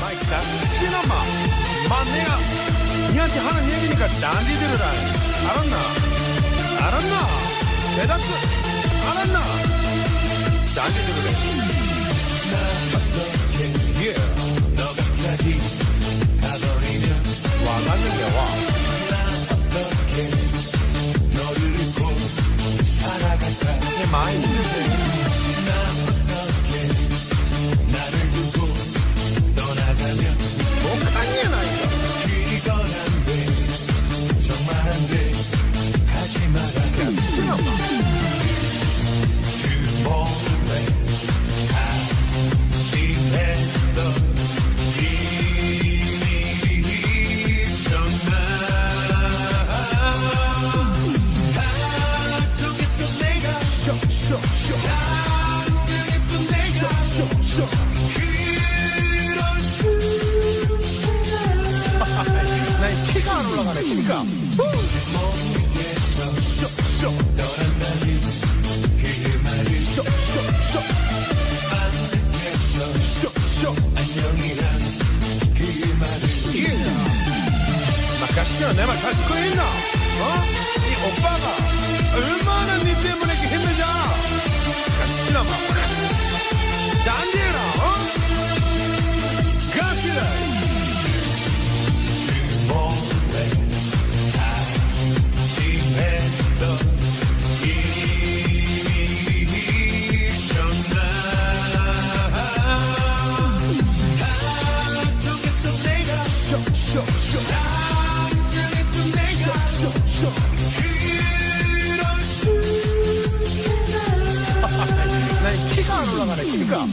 마이크다 시나마 마 내가 니한테 하는 얘기니까 난리 들으라. 알았나? 알았나? 대답 알았나? 난리 들으래. 예. 와갔는데 와. 내 많이 힘들지 나 키가 안 올라가네 키가 마카시야 내말잘 듣고 있나? 어? 이 오빠가 얼마나 니 때문에 키가 안 올라가네 키가